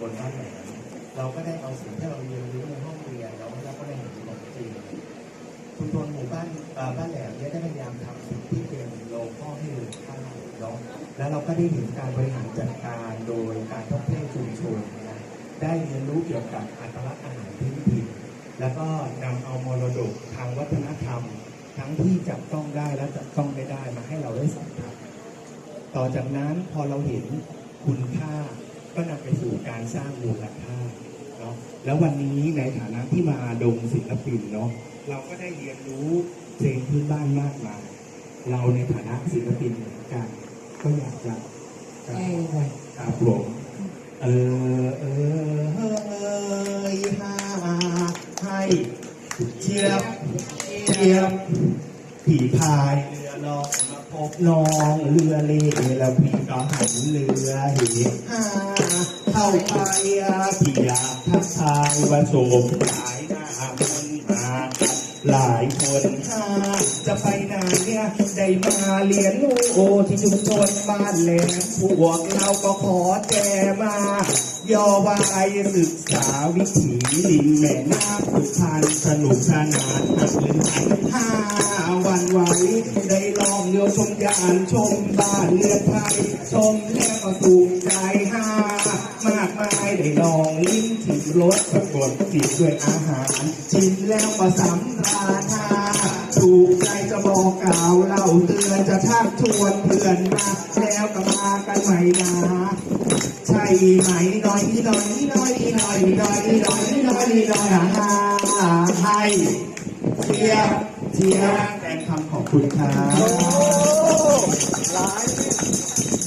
บลบ้านแหลมเราก็ได้เอาสิ่งที่เราเรียนรู้ในห้องเรียนแล้วเราก็ได้เห็นของจริงชุมชนหมู่บ้านบ้านแหลมเนี่ยได้พยายามทำสิ่งที่เป็นโลคอให้เลยค่าเนาะแล้วเราก็ได้เห็นการบริหารจัดการโดยการท่องเที่ยวชุมชนนะได้เรียนรู้เกี่ยวกับอัตลักษณ์อาหารพื้นถิ่นแล้วก็นำเอามรดกทางวัฒนธรรม ทั้งที่จับต้องได้และจับต้องไม่ได้มาให้เราได้สัมผัสต่อจากนั้นพอเราเห็นคุณค่า ก็นำไปสู่การสร้างมูลค่าเนาะแล้ววันนี้ในฐานะที่มาดมศิลปินเนาะเราก็ได้เรียนรู้เพลงพื้นบ้านมากมายเราในฐานะศิลปินเหมือนกัน ก็อยากจะจะครับผมเออเออเอยฮาให้เจียบเจียบ ผีพายเรือลองมาพบน้องเรือเล่แล้วพี่ก็หันเรือเหหาเข้าไปอะพี่อยากทักทายว่าโฉมหลายหน้ามนมาหลายคนหาจะไปไหนเนี่ยได้มาเรียนรู้โอที่ชุมชนบ้านแหลมพวกเราก็ขอแจมา ย่อวายศึกษาวิถีริมแม่น้ำสุพรรณสนุกสนานหักลืมหัน เดียวชมยานชมบ้านเรือนไทย ชมแล้วก็ถูกใจห้ามากมายได้ลองลิ้มถึงรสสะกดจิตด้วยอาหาร ชิมแล้วก็สำราญาถูกใจจะบอกกล่าวเล่าเตือนจะชักชวนเพื่อนมาแล้วก็มากันใหม่นะใช่ไหมน้อยน้อยน้อยน้อยน้อยน้อยน้อยน้อยหาให้เชียร์เชียร์แทนคำขอบคุณครับ